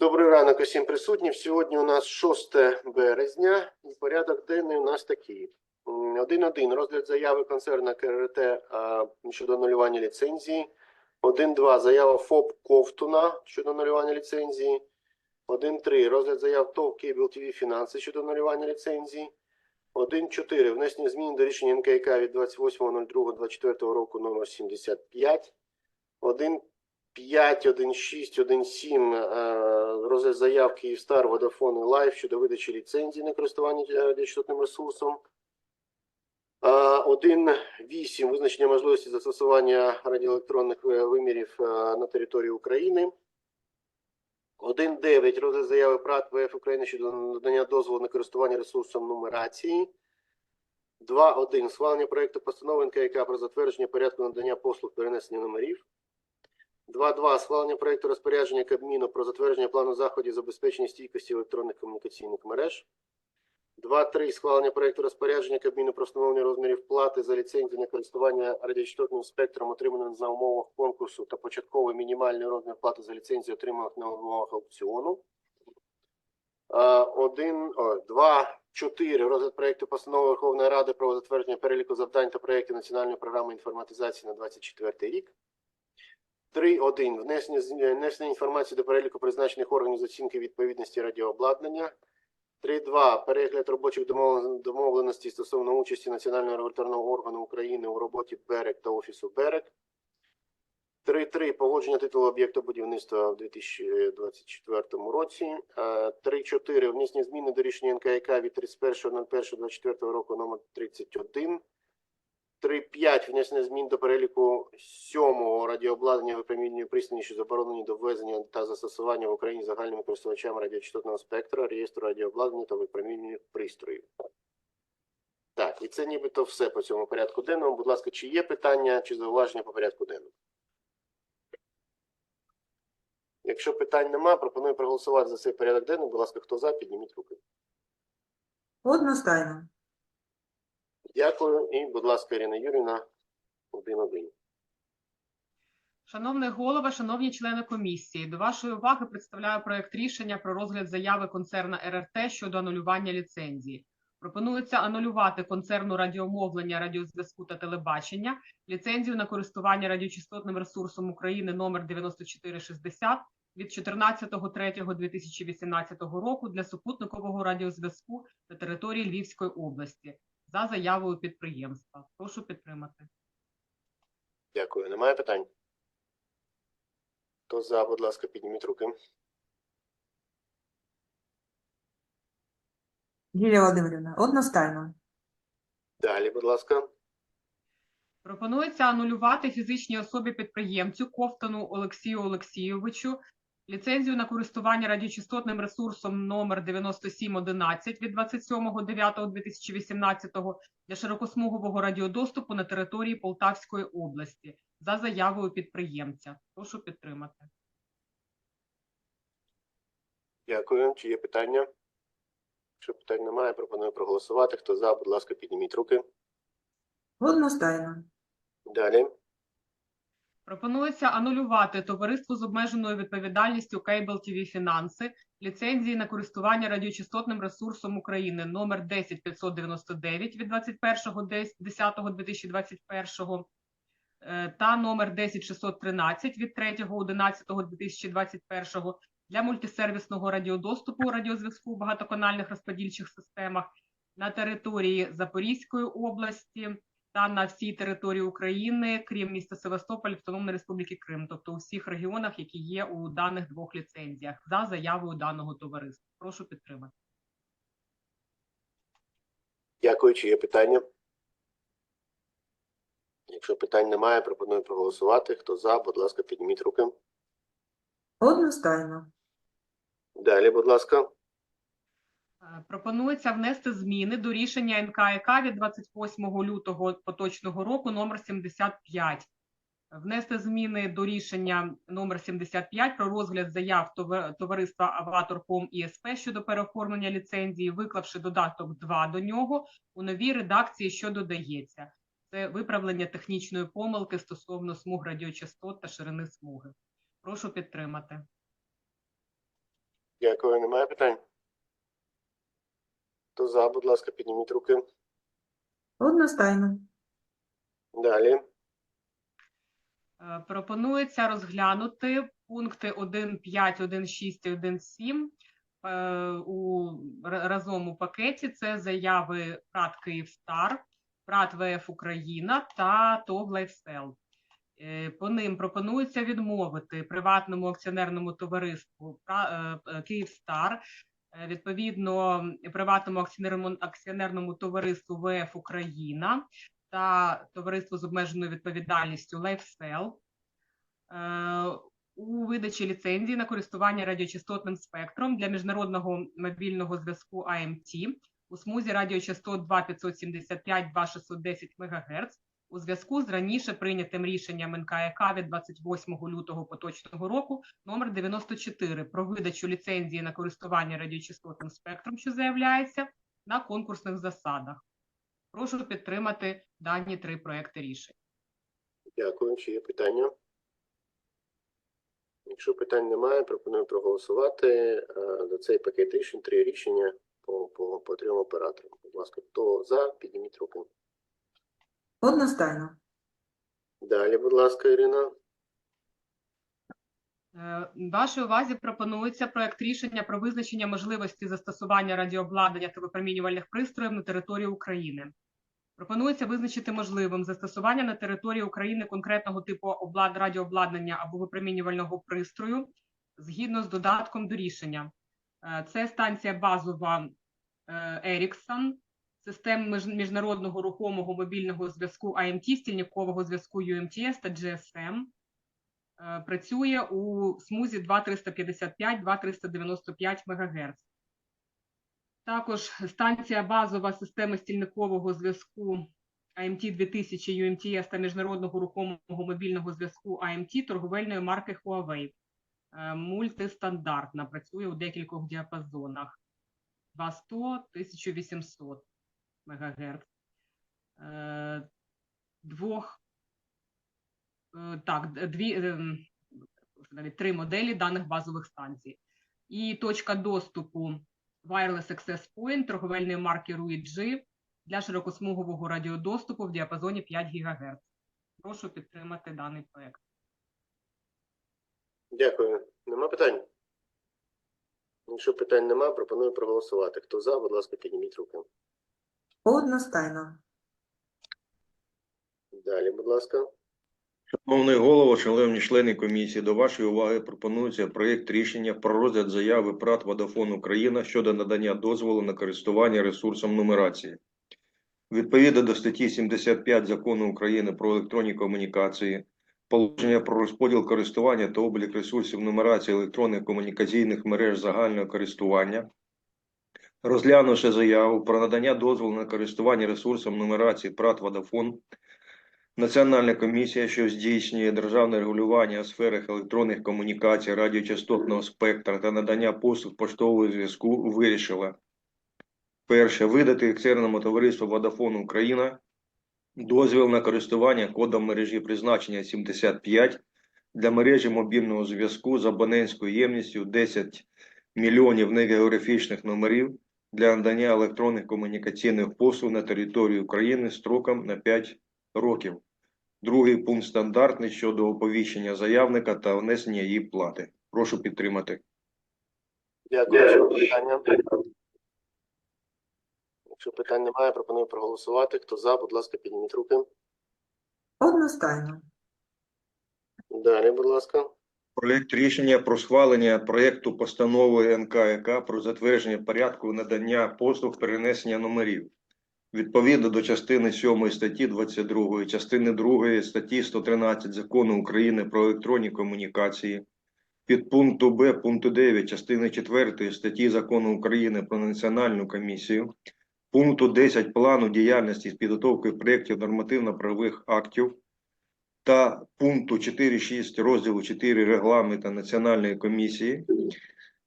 Добрий ранок усім присутнім. Сьогодні у нас 6 березня. Порядок денний у нас такий. М, 1.1. Розгляд заяви концерна КРТ щодо анулювання ліцензії. 1.2. Заява ФОП Ковтуна щодо анулювання ліцензії. 1.3. Розгляд заяв ТОВ Кейбл ТВ Фінанси щодо анулювання ліцензії. 1.4. Внесення змін до рішення НКК від 28.02.24 року номер 75. 1 5, 1, 6, 1, 7 е, розгляд заяв Київстар, Vodafone і Life щодо видачі ліцензії на користування е, ресурсом. Е, 1, 8 визначення можливості застосування радіоелектронних е, вимірів е, на території України. 1, 9 розгляд заяви ПРАТ ВФ України щодо надання дозволу на користування ресурсом нумерації. 2.1. Схвалення проекту постанови НКК про затвердження порядку надання послуг перенесення номерів. 2.2. Схвалення проекту розпорядження Кабміну про затвердження плану заходів забезпечення стійкості електронних комунікаційних мереж. 2.3. Схвалення проекту розпорядження Кабміну про встановлення розмірів плати за ліцензію на користування радіочастотним спектром, отриманим на умовах конкурсу та початковий мінімальний розмір плати за ліцензію, отриманих на умовах аукціону. 1, 2, 4. Розгляд проекту постанови Верховної Ради про затвердження переліку завдань та проєктів Національної програми інформатизації на 24 рік. 3.1. Внесення, внесення інформації до переліку призначених органів з оцінки відповідності радіообладнання. 3.2. Перегляд робочих домовленостей стосовно участі Національного регуляторного органу України у роботі БЕРЕК та Офісу БЕРЕК. 3.3. Погодження титулу об'єкту будівництва в 2024 році. Е, 3.4. Внесення зміни до рішення НКК від 31.01.24 року номер 31. 3.5. Внесення змін до переліку сьомого радіообладнання випромінює пристрої, що заборонені до ввезення та застосування в Україні загальними користувачами радіочастотного спектра, реєстру радіообладнання та випромінювальних пристроїв. Так, і це нібито все по цьому порядку денному. Будь ласка, чи є питання чи зауваження по порядку денному? Якщо питань нема, пропоную проголосувати за цей порядок денний. Будь ласка, хто за, підніміть руки. Одностайно. Дякую. І, будь ласка, Ірина Юрівна, один-один. Шановний голова, шановні члени комісії, до вашої уваги представляю проект рішення про розгляд заяви концерна РРТ щодо анулювання ліцензії. Пропонується анулювати концерну радіомовлення, радіозв'язку та телебачення ліцензію на користування радіочастотним ресурсом України номер 9460 від 14.03.2018 року для супутникового радіозв'язку на території Львівської області за заявою підприємства. Прошу підтримати. Дякую. Немає питань? Хто за, будь ласка, підніміть руки. Юлія Володимирівна, одностайно. Далі, будь ласка. Пропонується анулювати фізичній особі підприємцю Ковтану Олексію Олексійовичу ліцензію на користування радіочастотним ресурсом номер 9711 від 27.09.2018 для широкосмугового радіодоступу на території Полтавської області за заявою підприємця. Прошу підтримати. Дякую. Чи є питання? Якщо питань немає, пропоную проголосувати. Хто за, будь ласка, підніміть руки. Одностайно. Далі. Пропонується анулювати товариство з обмеженою відповідальністю Cable TV Фінанси ліцензії на користування радіочастотним ресурсом України номер 10599 від 21.10.2021 е, та номер 10613 від 3.11.2021 для мультисервісного радіодоступу радіозв'язку в багатоканальних розподільчих системах на території Запорізької області, та на всій території України, крім міста Севастополь, Автономної Республіки Крим, тобто у всіх регіонах, які є у даних двох ліцензіях, за заявою даного товариства. Прошу підтримати. Дякую. Чи є питання? Якщо питань немає, пропоную проголосувати. Хто за, будь ласка, підніміть руки. Одностайно. Далі, будь ласка. Е, Пропонується внести зміни до рішення НКК від 28 лютого поточного року номер 75. Внести зміни до рішення номер 75 про розгляд заяв товариства Аваторком ІСП щодо переоформлення ліцензії, виклавши додаток 2 до нього у новій редакції, що додається. Це виправлення технічної помилки стосовно смуг радіочастот та ширини смуги. Прошу підтримати. Дякую. Немає питань? Хто за, будь ласка, підніміть руки. Одностайно. Далі. Е, Пропонується розглянути пункти 1.5, 1.6 і 1.7 е, у разом у пакеті. Це заяви ПРАТ Київстар, ПРАТ ВФ Україна та ТОВ Лайфсел. Е, По ним пропонується відмовити приватному акціонерному товариству «Пра- е, е, Київстар, відповідно приватному акціонерному, акціонерному товариству ВФ Україна та товариству з обмеженою відповідальністю Лайфсел е, у видачі ліцензії на користування радіочастотним спектром для міжнародного мобільного зв'язку АМТ у смузі радіочастот 2575 2610 МГц у зв'язку з раніше прийнятим рішенням НКК від 28 лютого поточного року номер 94 про видачу ліцензії на користування радіочастотним спектром, що заявляється, на конкурсних засадах. Прошу підтримати дані три проекти рішень. Дякую. Чи є питання? Якщо питань немає, пропоную проголосувати е, за цей пакет рішень. Три рішення по, по, по трьом операторам. Будь ласка, хто за, підніміть руки. Одностайно. Далі, будь ласка, Ірина. Е, Вашій увазі пропонується проект рішення про визначення можливості застосування радіообладнання та випромінювальних пристроїв на території України. Пропонується визначити можливим застосування на території України конкретного типу облад... радіообладнання або випромінювального пристрою згідно з додатком до рішення. Е, Це станція базова Еріксон, систем міжнародного рухомого мобільного зв'язку АМТ, стільникового зв'язку UMTS та GSM е, працює у смузі 2355-2395 МГц. Також станція базова системи стільникового зв'язку АМТ 2000 UMTS та міжнародного рухомого мобільного зв'язку АМТ торговельної марки Huawei. Е, Мультистандартна, працює у декількох діапазонах. 200 1800 МГц. Е, Двох Е, так, дві, навіть три моделі даних базових станцій. І точка доступу Wireless Access Point торговельної марки RUI-G для широкосмугового радіодоступу в діапазоні 5 ГГц. Прошу підтримати даний проект. Дякую. Нема питань? Якщо питань нема, пропоную проголосувати. Хто за, будь ласка, підніміть руки. Одностайно. Далі, будь ласка. Шановний голово, шановні члени комісії, до вашої уваги пропонується проєкт рішення про розгляд заяви ПРАТ Водафон Україна щодо надання дозволу на користування ресурсом нумерації. Відповідно до статті 75 Закону України про електронні комунікації, положення про розподіл користування та облік ресурсів нумерації електронних комунікаційних мереж загального користування, розглянувши заяву про надання дозволу на користування ресурсом нумерації ПРАТ Водафон, Національна комісія, що здійснює державне регулювання у сферах електронних комунікацій, радіочастотного спектра та надання послуг поштового зв'язку, вирішила перше видати екстernому товариству Vodafone Україна дозвіл на користування кодом мережі призначення 75 для мережі мобільного зв'язку з абонентською ємністю 10 мільйонів негеографічних номерів для надання електронних комунікаційних послуг на території України строком на 5 років. Другий пункт стандартний щодо оповіщення заявника та внесення її плати. Прошу підтримати. Дякую. Питання. Якщо питань немає, пропоную проголосувати. Хто за, будь ласка, підніміть руки. Одностайно. Далі, будь ласка. Проєкт рішення про схвалення проєкту постанови НКК про затвердження порядку надання послуг перенесення номерів. Відповідно до частини 7 статті 22, частини 2 статті 113 Закону України про електронні комунікації, під пункту Б пункту 9 частини 4 статті Закону України про Національну комісію, пункту 10 плану діяльності з підготовки проєктів нормативно-правових актів та пункту 4.6 розділу 4 регламенту Національної комісії,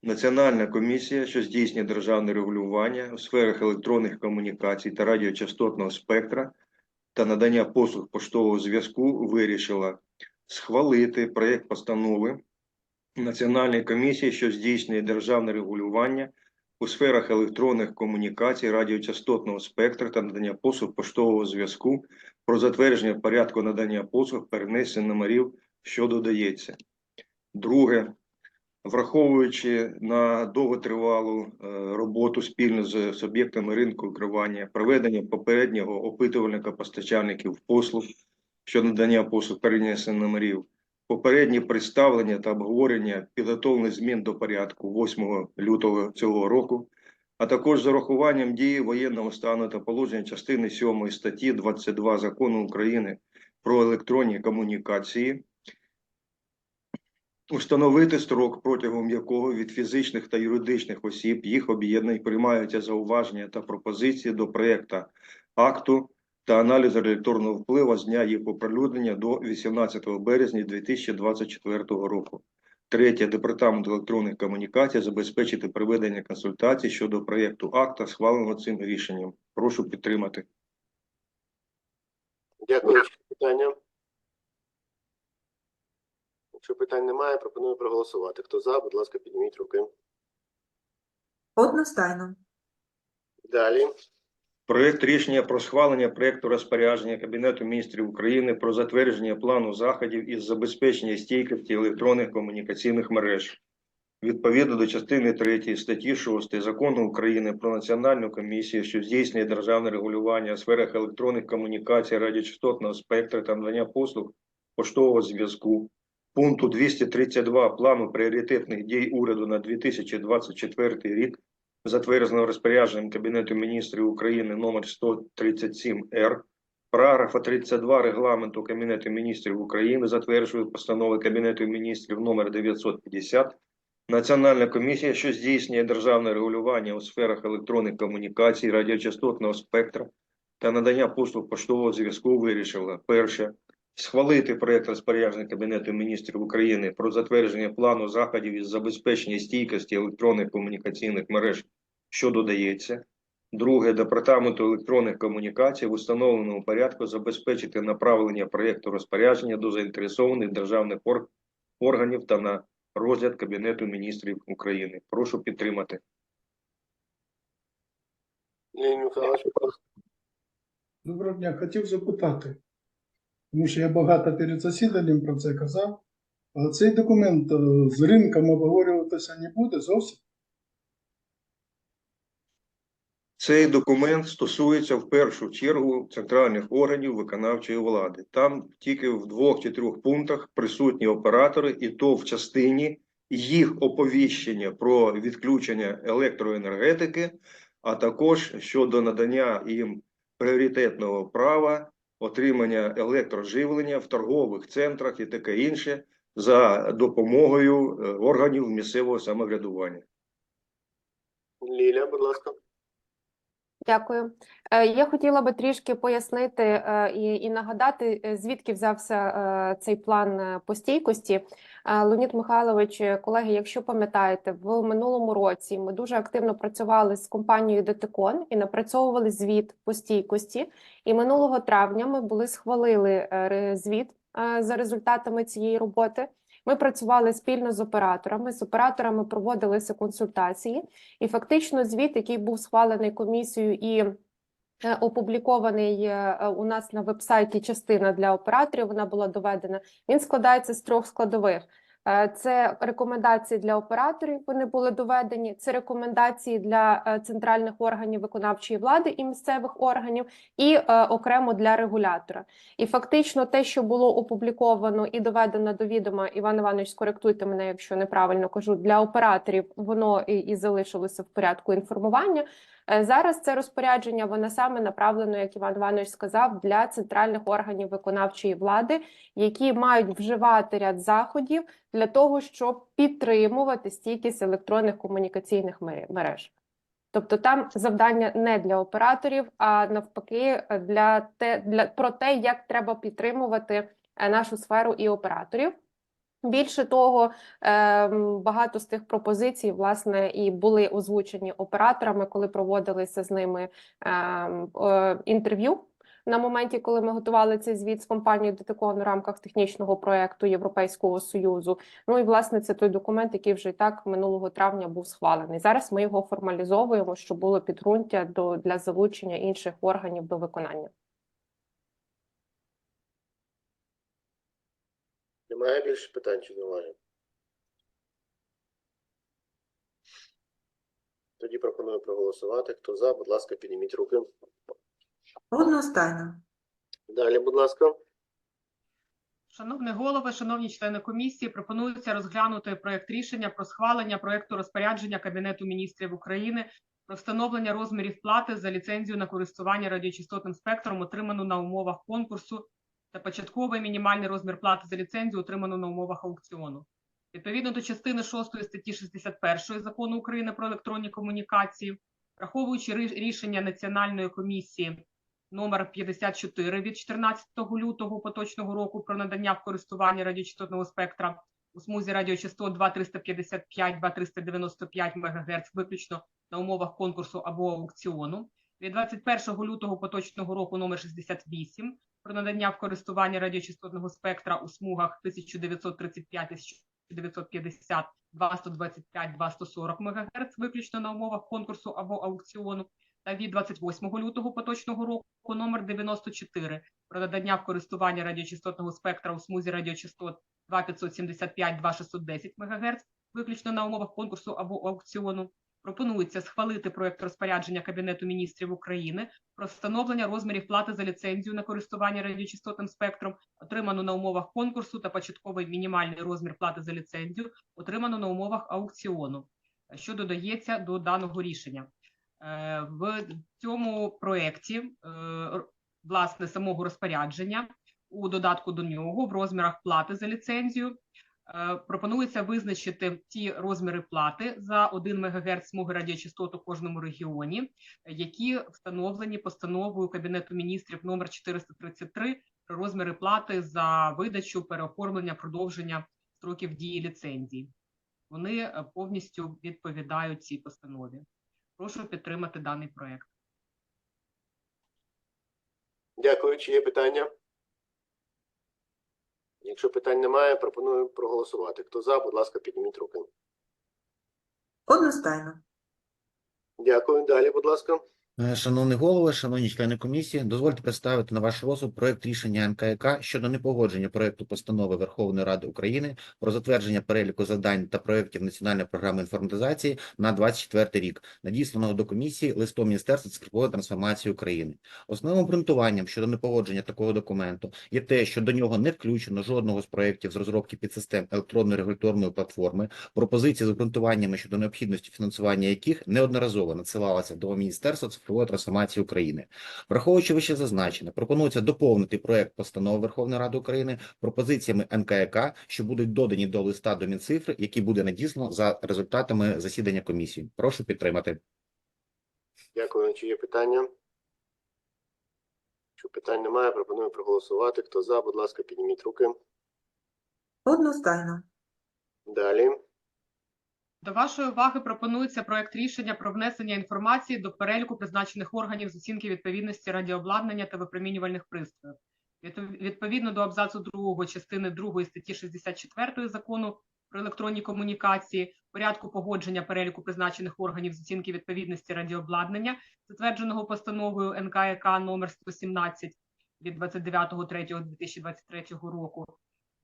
Національна комісія, що здійснює державне регулювання у сферах електронних комунікацій та радіочастотного спектра та надання послуг поштового зв'язку, вирішила схвалити проєкт постанови Національної комісії, що здійснює державне регулювання у сферах електронних комунікацій, радіочастотного спектру та надання послуг поштового зв'язку про затвердження порядку надання послуг перенесення номерів, що додається. Друге, враховуючи на довготривалу е, роботу спільно з суб'єктами ринку керування, проведення попереднього опитувальника постачальників послуг щодо надання послуг перенесення номерів, попередні представлення та обговорення підготовлених змін до порядку 8 лютого цього року, а також з урахуванням дії воєнного стану та положення частини 7 статті 22 Закону України про електронні комунікації, установити строк, протягом якого від фізичних та юридичних осіб їх об'єднань приймаються зауваження та пропозиції до проєкта акту та аналізу електронного впливу з дня їх оприлюднення до 18 березня 2024 року. Третє, департамент електронних комунікацій забезпечити проведення консультацій щодо проєкту акта, схваленого цим рішенням. Прошу підтримати. Дякую. Питання? Якщо питань немає, пропоную проголосувати. Хто за, будь ласка, підніміть руки. Одностайно. Далі. Проект рішення про схвалення проекту розпорядження Кабінету міністрів України про затвердження плану заходів із забезпечення стійкості електронних комунікаційних мереж. Відповідно до частини 3 статті 6 Закону України про Національну комісію, що здійснює державне регулювання у сферах електронних комунікацій, радіочастотного спектру та надання послуг поштового зв'язку, пункту 232 плану пріоритетних дій уряду на 2024 рік затвердженого розпорядженням Кабінету міністрів України номер 137-Р, параграфа 32 регламенту Кабінету міністрів України затверджує постанови Кабінету міністрів номер 950, Національна комісія, що здійснює державне регулювання у сферах електронних комунікацій, радіочастотного спектра та надання послуг поштового зв'язку, вирішила перше схвалити проект розпорядження Кабінету міністрів України про затвердження плану заходів із забезпечення стійкості електронних комунікаційних мереж, що додається. Друге, департаменту електронних комунікацій в установленому порядку забезпечити направлення проєкту розпорядження до заінтересованих державних ор- органів та на розгляд Кабінету міністрів України. Прошу підтримати. Доброго дня. Хотів запитати, тому що я багато перед засіданням про це казав. А цей документ е, з ринком обговорюватися не буде зовсім. Цей документ стосується в першу чергу центральних органів виконавчої влади. Там тільки в двох чи трьох пунктах присутні оператори, і то в частині їх оповіщення про відключення електроенергетики, а також щодо надання їм пріоритетного права отримання електроживлення в торгових центрах і таке інше за допомогою е, органів місцевого самоврядування. Ліля, будь ласка. Дякую. Е, Я хотіла би трішки пояснити е, і, і нагадати, е, звідки взявся цей план по стійкості. Е, Леонід Михайлович, колеги, якщо пам'ятаєте, в минулому році ми дуже активно працювали з компанією Детекон і напрацьовували звіт по стійкості. І минулого травня ми були схвалили звіт за результатами цієї роботи. Ми працювали спільно з операторами. З операторами проводилися консультації. І фактично звіт, який був схвалений комісією і е, опублікований е, е, у нас на вебсайті частина для операторів, вона була доведена. Він складається з трьох складових. Е, Це рекомендації для операторів, вони були доведені. Це рекомендації для е, центральних органів виконавчої влади і місцевих органів, і е, окремо для регулятора. І фактично, те, що було опубліковано і доведено до відома, Іван Іванович, скоректуйте мене, якщо неправильно кажу, для операторів воно і, і залишилося в порядку інформування. Е, Зараз це розпорядження воно саме направлено, як Іван Іванович сказав, для центральних органів виконавчої влади, які мають вживати ряд заходів для того, щоб підтримувати стійкість електронних комунікаційних мереж. Тобто там завдання не для операторів, а навпаки, для те, для про те, як треба підтримувати е, нашу сферу і операторів. Більше того, ем, багато з тих пропозицій, власне, і були озвучені операторами, коли проводилися з ними ем, інтерв'ю. на моменті, коли ми готували цей звіт з компанією Детекон в рамках технічного проекту Європейського Союзу. Ну і власне це той документ, який вже і так минулого травня був схвалений. Зараз ми його формалізовуємо, щоб було підґрунтя до для залучення інших органів до виконання. Немає більше питань чи зауважень? Тоді пропоную проголосувати. Хто за, будь ласка, підніміть руки. Одностайно. Далі, будь ласка. Шановний голови, шановні члени комісії, пропонується розглянути проект рішення про схвалення проекту розпорядження Кабінету міністрів України про встановлення розмірів плати за ліцензію на користування радіочастотним спектром, отриману на умовах конкурсу, та початковий мінімальний розмір плати за ліцензію, отриману на умовах аукціону. Відповідно до частини 6 статті 61 закону України про електронні комунікації, враховуючи рішення Національної комісії номер 54 від 14 лютого поточного року про надання в користування радіочастотного спектра у смузі радіочастот 2,355-2,395 МГц виключно на умовах конкурсу або аукціону. Від 21 лютого поточного року номер 68 про надання в користування радіочастотного спектра у смугах 1935 1950 225 240 МГц виключно на умовах конкурсу або аукціону та від 28 лютого поточного року номер 94 про надання в користування радіочастотного спектра у смузі радіочастот 2,575-2,610 МГц виключно на умовах конкурсу або аукціону. Пропонується схвалити проект розпорядження Кабінету міністрів України про встановлення розмірів плати за ліцензію на користування радіочастотним спектром, отриману на умовах конкурсу та початковий мінімальний розмір плати за ліцензію, отриману на умовах аукціону, що додається до даного рішення. Е, В цьому проєкті, е, власне, самого розпорядження у додатку до нього в розмірах плати за ліцензію пропонується визначити ті розміри плати за 1 МГц смуги радіочастот у кожному регіоні, е, які встановлені постановою Кабінету міністрів номер 433 про розміри плати за видачу, переоформлення, продовження строків дії ліцензій. Вони е, повністю відповідають цій постанові. Прошу підтримати даний проект. Дякую. Чи є питання? Якщо питань немає, пропоную проголосувати. Хто за, будь ласка, підніміть руки. Одностайно. Дякую. Далі, будь ласка. Е, Шановний голово, шановні члени комісії, дозвольте представити на ваш розсуд проект рішення НКК щодо непогодження проекту постанови Верховної Ради України про затвердження переліку завдань та проєктів Національної програми інформатизації на 24 рік, надісланого до комісії листом Міністерства цифрової трансформації України. Основним обґрунтуванням щодо непогодження такого документу є те, що до нього не включено жодного з проєктів з розробки підсистем електронної регуляторної платформи, пропозиції з обґрунтуваннями щодо необхідності фінансування яких неодноразово надсилалися до Міністерства трансформації України. Враховуючи вище зазначене, пропонується доповнити проект постанови Верховної Ради України пропозиціями НКК, що будуть додані до листа до Мінцифри, який буде надіслано за результатами засідання комісії. Прошу підтримати. Дякую. Чи є питання? Якщо питань немає, пропоную проголосувати. Хто за, будь ласка, підніміть руки. Одностайно. Далі. До вашої уваги пропонується проект рішення про внесення інформації до переліку призначених органів з оцінки відповідності радіообладнання та випромінювальних пристроїв. Відповідно до абзацу 2 частини 2 статті 64 закону про електронні комунікації, порядку погодження переліку призначених органів з оцінки відповідності радіообладнання, затвердженого постановою НКК номер 117 від 29.03.2023 року,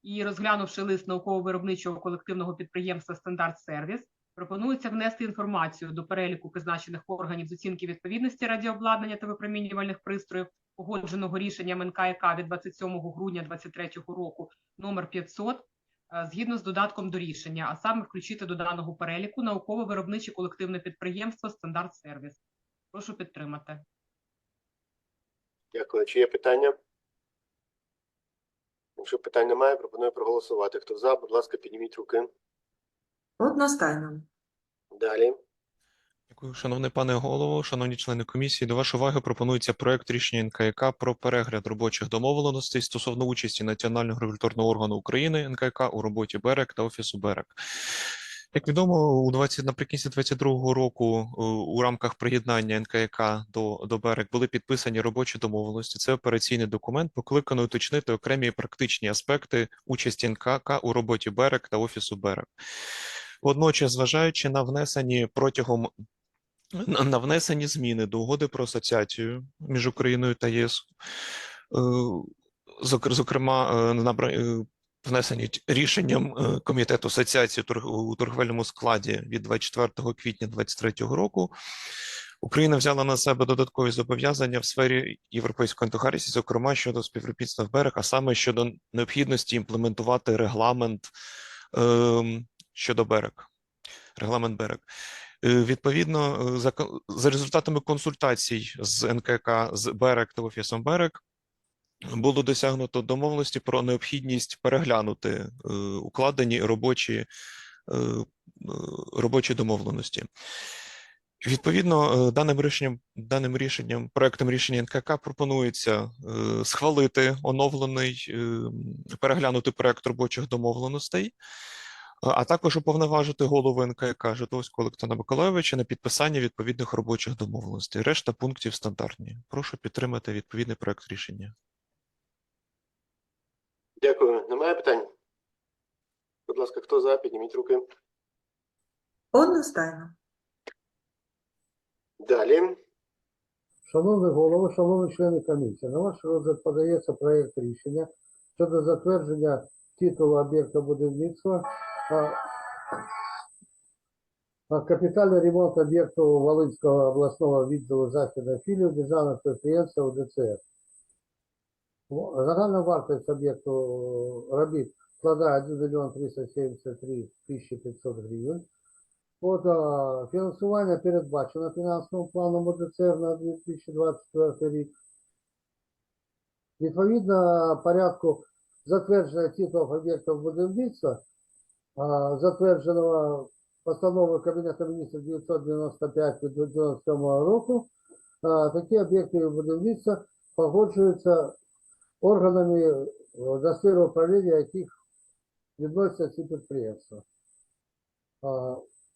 і розглянувши лист науково-виробничого колективного підприємства Стандарт Сервіс, пропонується внести інформацію до переліку призначених органів з оцінки відповідності радіообладнання та випромінювальних пристроїв, погодженого рішенням НКК від 27 грудня 2023 року номер 500, е, згідно з додатком до рішення, а саме включити до даного переліку науково-виробниче колективне підприємство Стандарт Сервіс. Прошу підтримати. Дякую. Чи є питання? Якщо питань немає, пропоную проголосувати. Хто за, будь ласка, підніміть руки. Одностайно. Далі. Дякую, шановний пане голово, шановні члени комісії. До вашої уваги пропонується проект рішення НКК про перегляд робочих домовленостей стосовно участі Національного регуляторного органу України НКК у роботі БЕРЕК та Офісу БЕРЕК. Як відомо, у 20, наприкінці 22-го року е, у рамках приєднання НКК до, до БЕРЕК були підписані робочі домовленості. Це операційний документ, покликаний уточнити окремі практичні аспекти участі НКК у роботі БЕРЕК та Офісу БЕРЕК. Водночас, зважаючи на внесені протягом на внесені зміни до угоди про асоціацію між Україною та ЄС, е, зокрема, е, внесені рішенням е, Комітету асоціації у торговельному складі від 24 квітня 2023 року, Україна взяла на себе додаткові зобов'язання в сфері європейської інтеграції, зокрема щодо співробітництва в берег, а саме щодо необхідності імплементувати регламент ем, щодо берег. Регламент берег. Е, Відповідно, е, за, за результатами консультацій з НКК з БЕРЕК та Офісом БЕРЕК було досягнуто домовленості про необхідність переглянути е, укладені робочі, е, робочі домовленості. Відповідно, е, даним рішенням, даним рішенням, проектом рішення НКК пропонується схвалити оновлений, переглянути проект робочих домовленостей, а- також уповноважити голову НКК Житовського Олександра Миколайовича на підписання відповідних робочих домовленостей. Решта пунктів стандартні. Прошу підтримати відповідний проект рішення. Дякую. Немає питань? Будь ласка, хто за? Підніміть руки. Одностайно. Далі. Шановний голово, шановні члени комісії, на ваш розгляд подається проєкт рішення щодо затвердження титулу об'єкта будівництва а, капітальний ремонт об'єкту Волинського обласного відділу західної філії державного підприємства УДЦР. Загальна вартість об'єкту робіт складає 1 мільйон 373 тисячі 500 гривень. От, фінансування передбачено фінансовим планом ОДЦР на 2024 рік. Відповідно порядку затвердження титулів об'єктів будівництва, затвердженого постановою Кабінету міністрів 995 від 2097 року, такі об'єкти будівництва погоджуються органами до сфери управління, яких відносяться ці підприємства.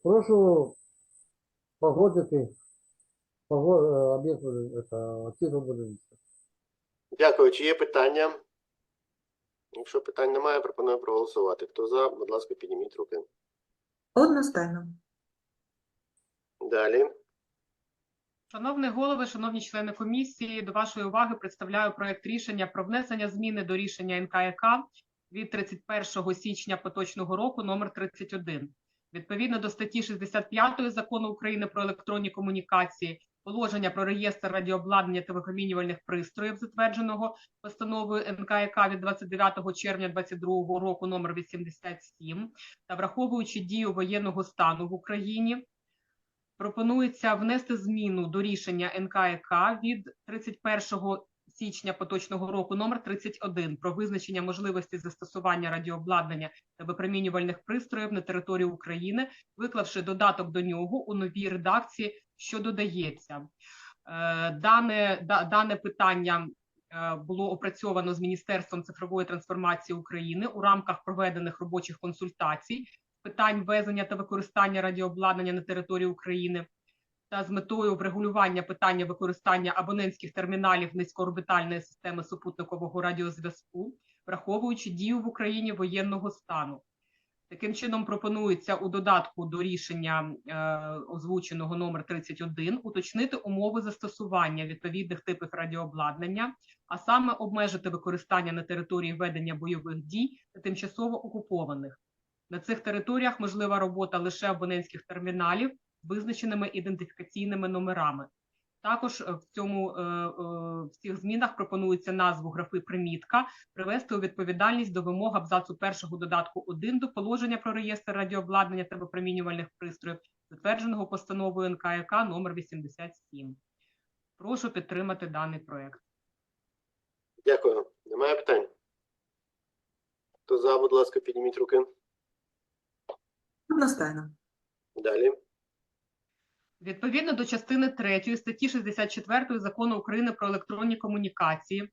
Прошу погодити пого- об'єкт буде- будівництва. Дякую. Чи є питання? Якщо питань немає, пропоную проголосувати. Хто за, будь ласка, підніміть руки. Одностайно. Далі. Шановний голови, шановні члени комісії, до вашої уваги представляю проект рішення про внесення зміни до рішення НКК від 31 січня поточного року номер 31. Відповідно до статті 65 Закону України про електронні комунікації, положення про реєстр радіообладнання та випромінювальних пристроїв, затвердженого постановою НКК від 29 червня 2022 року номер 87, та враховуючи дію воєнного стану в Україні, пропонується внести зміну до рішення НКК від 31 січня поточного року номер 31 про визначення можливості застосування радіообладнання та випромінювальних пристроїв на території України, виклавши додаток до нього у новій редакції, що додається. Е, Дане, да- дане питання е, було опрацьовано з Міністерством цифрової трансформації України у рамках проведених робочих консультацій питань ввезення та використання радіообладнання на території України та з метою врегулювання питання використання абонентських терміналів низькоорбітальної системи супутникового радіозв'язку, враховуючи дію в Україні воєнного стану. Таким чином пропонується у додатку до рішення е, озвученого номер 31 уточнити умови застосування відповідних типів радіообладнання, а саме обмежити використання на території ведення бойових дій та тимчасово окупованих. На цих територіях можлива робота лише абонентських терміналів визначеними ідентифікаційними номерами. Також е, в цьому е, е, в цих змінах пропонується назву графи примітка привести у відповідальність до вимог абзацу першого додатку 1 до положення про реєстр радіообладнання та випромінювальних пристроїв, затвердженого постановою НКК номер 87. Прошу підтримати даний проект. Дякую. Немає питань? Хто за, будь ласка, підніміть руки. Одностайно. Далі. Відповідно до частини 3 статті 64 Закону України про електронні комунікації,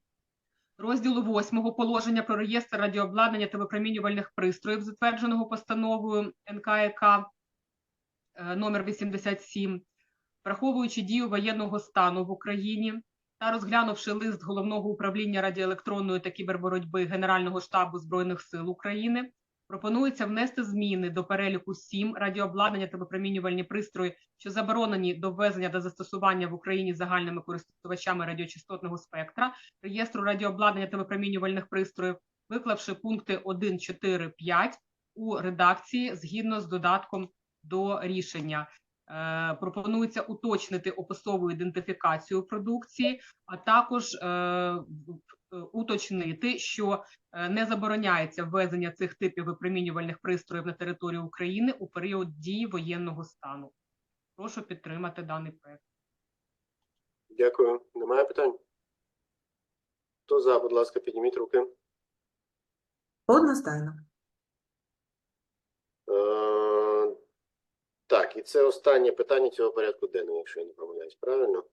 розділу 8 положення про реєстр радіообладнання та випромінювальних пристроїв, затвердженого постановою НКК е, номер 87, враховуючи дію воєнного стану в Україні та розглянувши лист Головного управління радіоелектронної та кіберборотьби Генерального штабу Збройних сил України, пропонується внести зміни до переліку 7 радіообладнання та випромінювальні пристрої, що заборонені до ввезення та застосування в Україні загальними користувачами радіочастотного спектра, реєстру радіообладнання та випромінювальних пристроїв, виклавши пункти 1, 4, 5 у редакції згідно з додатком до рішення. Е, пропонується уточнити описову ідентифікацію продукції, а також е, уточнити, що е, не забороняється ввезення цих типів випромінювальних пристроїв на територію України у період дії воєнного стану. Прошу підтримати даний проект. Дякую. Немає питань? Хто за, будь ласка, підніміть руки. Одностайно. Е, Так, і це останнє питання цього порядку денного, якщо я не помиляюсь, правильно?